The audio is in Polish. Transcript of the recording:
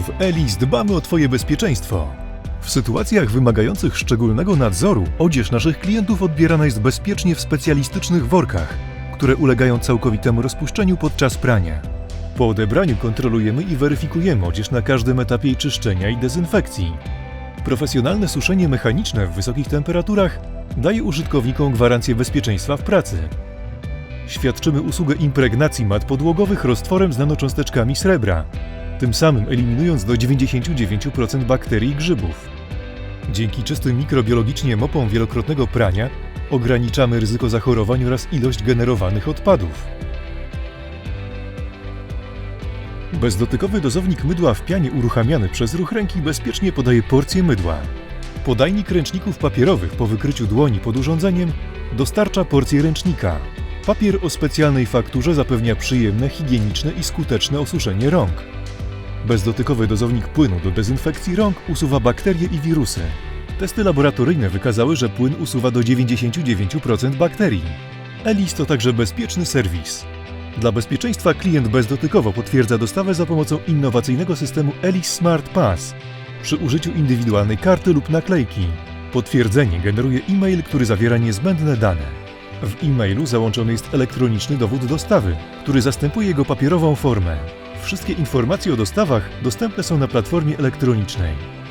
W Elis dbamy o Twoje bezpieczeństwo. W sytuacjach wymagających szczególnego nadzoru odzież naszych klientów odbierana jest bezpiecznie w specjalistycznych workach, które ulegają całkowitemu rozpuszczeniu podczas prania. Po odebraniu kontrolujemy i weryfikujemy odzież na każdym etapie jej czyszczenia i dezynfekcji. Profesjonalne suszenie mechaniczne w wysokich temperaturach daje użytkownikom gwarancję bezpieczeństwa w pracy. Świadczymy usługę impregnacji mat podłogowych roztworem z nanocząsteczkami srebra, tym samym eliminując do 99% bakterii i grzybów. Dzięki czystym mikrobiologicznie mopom wielokrotnego prania ograniczamy ryzyko zachorowań oraz ilość generowanych odpadów. Bezdotykowy dozownik mydła w pianie uruchamiany przez ruch ręki bezpiecznie podaje porcję mydła. Podajnik ręczników papierowych po wykryciu dłoni pod urządzeniem dostarcza porcję ręcznika. Papier o specjalnej fakturze zapewnia przyjemne, higieniczne i skuteczne osuszenie rąk. Bezdotykowy dozownik płynu do dezynfekcji rąk usuwa bakterie i wirusy. Testy laboratoryjne wykazały, że płyn usuwa do 99% bakterii. ELIS to także bezpieczny serwis. Dla bezpieczeństwa klient bezdotykowo potwierdza dostawę za pomocą innowacyjnego systemu ELIS Smart Pass przy użyciu indywidualnej karty lub naklejki. Potwierdzenie generuje e-mail, który zawiera niezbędne dane. W e-mailu załączony jest elektroniczny dowód dostawy, który zastępuje jego papierową formę. Wszystkie informacje o dostawach dostępne są na platformie elektronicznej.